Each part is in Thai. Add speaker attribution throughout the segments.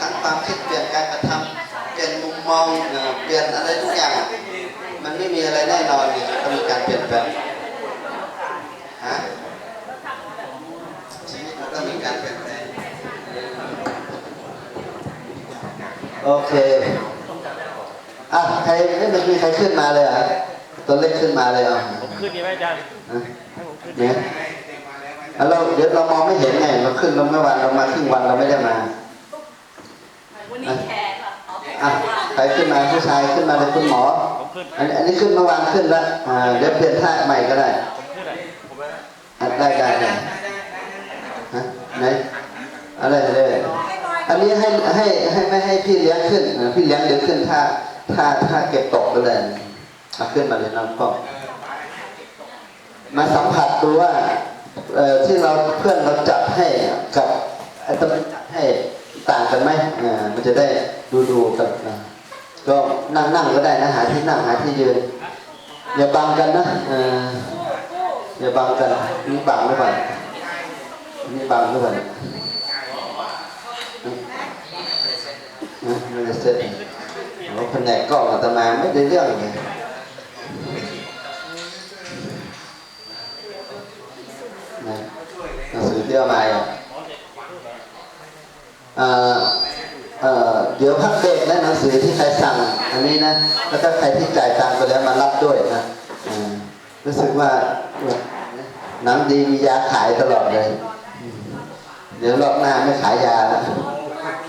Speaker 1: ขั้นความคิดเปลี่ยนการกระทำเปลี่ยนมุมมองเอ่อเปลี่ยนอะไรทุกอย่าง มันไม่มีอะไรแน่นอนนี่ต้องมีการเปลี่ยนแปลงฮะชีวิตมันก็มีการเปลี่ยนแปลงโอเคอะใครไม่มีใครขึ้นมาเลยเหรอะตัวเล็กขึ้นมาเลยอะ
Speaker 2: ผมขึ้นดีไหมอาจารย์ให้ผมขึ้น
Speaker 1: เนี่ย เราเดี๋ยวเรามองไม่เห็นไงเราขึ้นเราเมื่อวานเรามาครึ่งวันเราไม่ได้มา
Speaker 3: วันนี้แขกเหรออ๋อแขก
Speaker 1: อะใครขึ้นมาผู้ชายขึ้นมาเลยคุณหมอ
Speaker 2: ผมขึ้น
Speaker 1: อันอันนี้ขึ้นเมื่อวานขึ้นแล้วอ่าเดี๋ยวเปลี่ยนท่าใหม่ก็ได้
Speaker 2: ผมขึ้นไหนผมไปนะ
Speaker 1: อะได้ได้ได้ฮะไหนอะไรเลยอันนี้ให้ให้ให้ไม่ให้พี่เลี้ยงขึ้นอะพี่เลี้ยงเดี๋ยวขึ้นท่าท่าท่าเก็บตกไปเลยเอาขึ้นมาเลยน้องก็มาสัมผัสดูว่าเอ่อ ที่เราเพื่อนเราจัดให้กับไอ้ตอนจัดให้ต่างกันไหมอ่ามันจะได้ดูดูกันนะก็นั่งนั่งก็ได้นะหาที่นั่งหาที่ยืนอย่าบังกันนะอออย่าบังกันนี่บังหรือเปล่านี่บังหรือเปล่านะไม่ได้เสร็จโอ้แผนกกล้องอาตมาไม่ได้เรื่องเลย อที่เอามาอะเออเดี๋ยวพักเบรกนะหนังสือที่ใครสั่ง อันนี้นะ แล้วก็ใครที่จ่ายตังค์ไปแล้วมารับด้วยนะรู้สึกว่าหนังดีมียาขายตลอดเลย เดี๋ยวรอบหน้าไม่ขายยาแล้ว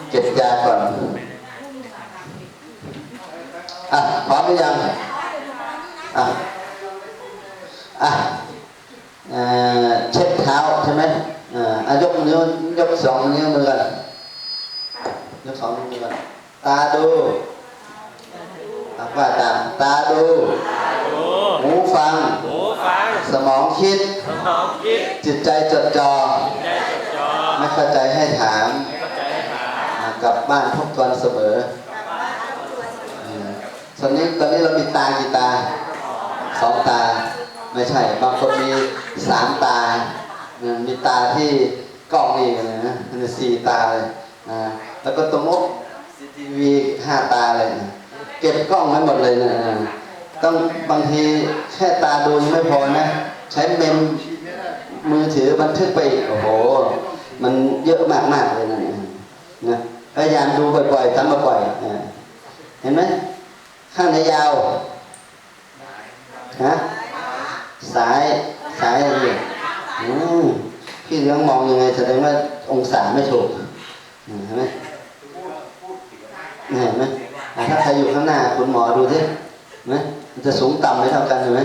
Speaker 1: เก็บยาก่อนอะพร้อมหรือยังอะอะเช็ดเท้าใช่ไหม ยกนิ้วยกสองนิ้วมือกันยกสองนิ้วมือกันตาดูอะว่าตามตาดู หูฟัง
Speaker 2: หูฟัง
Speaker 1: สมองคิด
Speaker 2: สมองคิด
Speaker 1: จิตใจจดจ่อ
Speaker 2: ใจจดจ่อ
Speaker 1: ไม่เข้าใจให้ถาม
Speaker 2: ไม่เข้าใจให้ถาม
Speaker 1: กลับบ้านทบทวนเสมออืมตอนนี้ตอนนี้เรามีตากี่ตาสองตา ไม่ใช่ บางคนมีสามตา นะมีตาที่กล้องนี่เลยนะมันสี่ตาเลยนะแล้วก็ตรงโน้นซีทีวีห้าตาเลยนะเก็บกล้องไว้หมดเลยนะนะต้องบางทีแค่ตาดูยังไม่พอนะ ใช้เมมมือถือบันทึกไปโอ้โห มันเยอะมากๆเลยนะนะพยายามดูบ่อยๆทำบ่อยๆเห็นไหมข้างไหนยาวฮะสายสายอะไรเนี่ย พี่เลี้ยงมองยังไงแสดงว่าองศาไม่ถูกอืมเห็นไหมเนี่ยเห็นไหมอะถ้าใครอยู่ข้างหน้าคุณหมอดูสิเห็นไหมมันจะสูงต่ำไม่เท่ากันเห็นไหม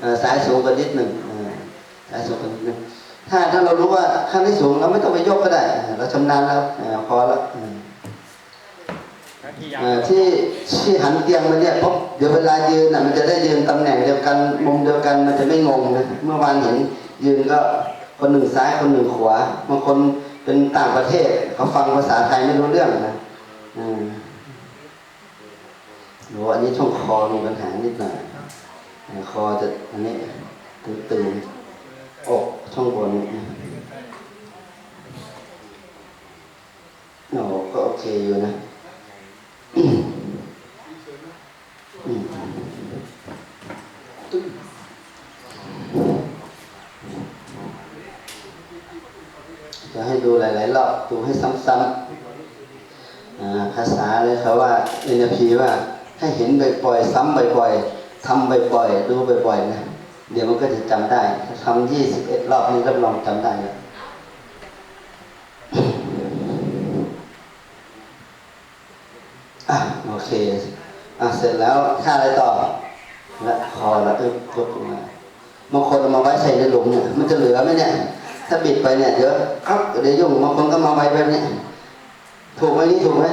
Speaker 1: เอ่อสายสูงกว่านิดหนึ่งเออสายสูงกว่านิดหนึ่งถ้าถ้าเรารู้ว่าข้างที่สูงเราไม่ต้องไปยกก็ได้เออเราชำนาญแล้วเออพอแล้วอืม
Speaker 2: ทั้งที่ยาว
Speaker 1: เอ่อที่ที่หันเตียงมาเนี่ยเพราะเดี๋ยวเวลายืนน่ะมันจะได้ยืนตำแหน่งเดียวกันมุมเดียวกันมันจะไม่งงนะเมื่อวานเห็น ยืนก็คนหนึ่งซ้ายคนหนึ่งขวาบางคนเป็นต่างประเทศเขาฟังภาษาไทยไม่รู้เรื่องนะอืมโหอันนี้ช่องคอมีปัญหานิดหน่อยคอจะอันนี้ตึงตึงๆอกช่องบนนี่โอ้ก็โอเคอยู่นะ อืมอืมจะให้ ดูหลาย ๆ รอบดูให้ซ้ำๆภาษาเลยเขาว่าเอนพีว่าให้เห็นบ่อยๆซ้ำบ่อยๆทำบ่อยๆดูบ่อยๆนะเดี๋ยวมันก็จะจำได้ถ้าทำยี่สิบเอ็ดรอบนี้รับรองจำได้เลยอะโอเคอะเสร็จแล้วท่าอะไรต่อ และคอแล้วอึ๊บยกลงมาบางคนเอามาไว้ใส่ในหลุมเนี่ย มันจะเหลือไหมเนี่ย ถ้าบิดไปเนี่ยเดี๋ยวครับเดี๋ยวยุ่งบางคนก็มาไวแบบนี้ถูกไหมนี่ถูกไหม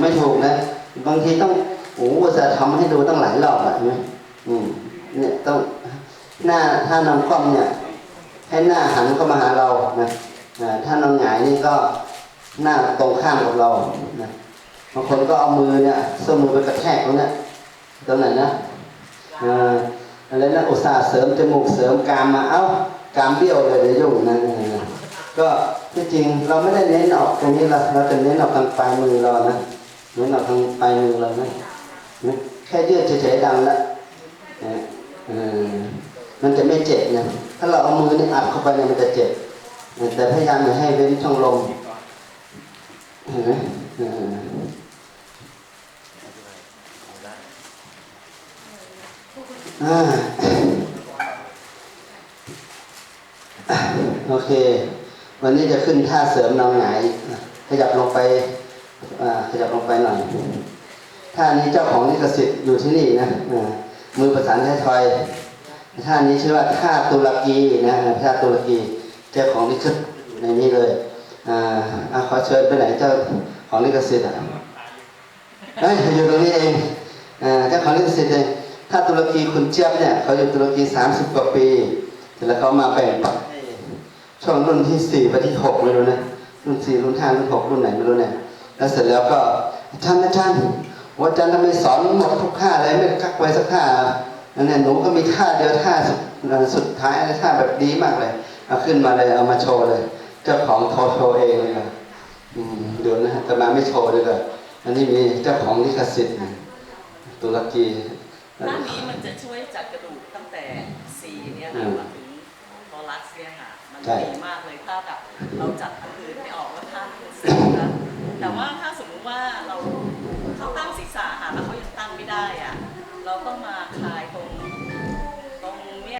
Speaker 1: ไม่ถูกนะ บางทีต้องโอ้โหจะทำให้ดูตั้งหลายรอบอะเห็นไหมอืมเนี่ยต้องหน้าถ้านำคว่ำเนี่ย ให้หน้าหันเข้ามาหาเรานะอ่าถ้านอนหงายนี่ก็หน้าตรงข้ามกับเรานะบางคนก็เอามือเนี่ยเสื้อมือไปกระแทกตรงเนี้ยตรงไหนนะอ่ออะไรนะอุตส่าห์เสริมจมูกเสริมกามมาเอ้า กามเบี้ยวเลยเดี๋ยวยุ่นะเออก็ที่จริงเราไม่ได้เน้นออกตรงนี้เราเราจะเน้นออกทางปลายมือเรานะเน้นออกทางปลายมือเรานะแค่ยืดเฉยๆดังแล้วนะมันจะไม่เจ็บนะถ้าเราเอามือนี่อัดเข้าไปเนี่ยมันจะเจ็บแต่พยายามอย่าให้เว้นช่องลมเห็นไหมอ่า โอเค วันนี้จะขึ้นท่าเสริมนอนหงายขยับลงไปขยับลงไปหน่อยท่านี้เจ้าของลิขสิทธิ์อยู่ที่นี่นะมือประสานท้ายทอยท่านี้ชื่อว่าท่าตุรกีนะท่าตุรกีเจ้าของลิขสิทธิ์ในนี้เลยอ่าขอเชิญไปไหนเจ้าของลิขสิทธิ์อะเอ้ยอยู่ตรงนี้เองเจ้าของลิขสิทธิ์เองท่าตุรกีคุณเจี๊ยบเนี่ยเขาอยู่ตุรกี30กว่าปี แล้วเขามาแบ่งปันให้ ช่วงรุ่นที่สี่ไปที่หกไม่รู้นะรุ่นสี่รุ่นห้ารุ่นหกรุ่นไหนไม่รู้เนี่ยแล้วเสร็จแล้วก็อาจารย์อาจารย์ว่าอาจารย์ทำไมสอนหมดทุกท่าเลยไม่กักไว้สักท่านั่นเนี่ยหนูก็มีท่าเดียวท่าสุดสุดท้ายอะไรท่าแบบดีมากเลยเอาขึ้นมาเลยเอามาโชว์เลย เจ้าของโทรโชว์เองเลยนะอืมเดี๋ยวนะแต่มาไม่โชว์เลยก็อันนี้มีเจ้าของลิขสิทธิ์นะตุรกี
Speaker 3: ด้านนี้มันจะช่วยจัดกระดูกตั้งแต่สีเนี่ยค่ะมาถึงทอ รัฐเสี่ยอะมันดีมากเลยถ้าแบบเราจัดพื้นไม่ออก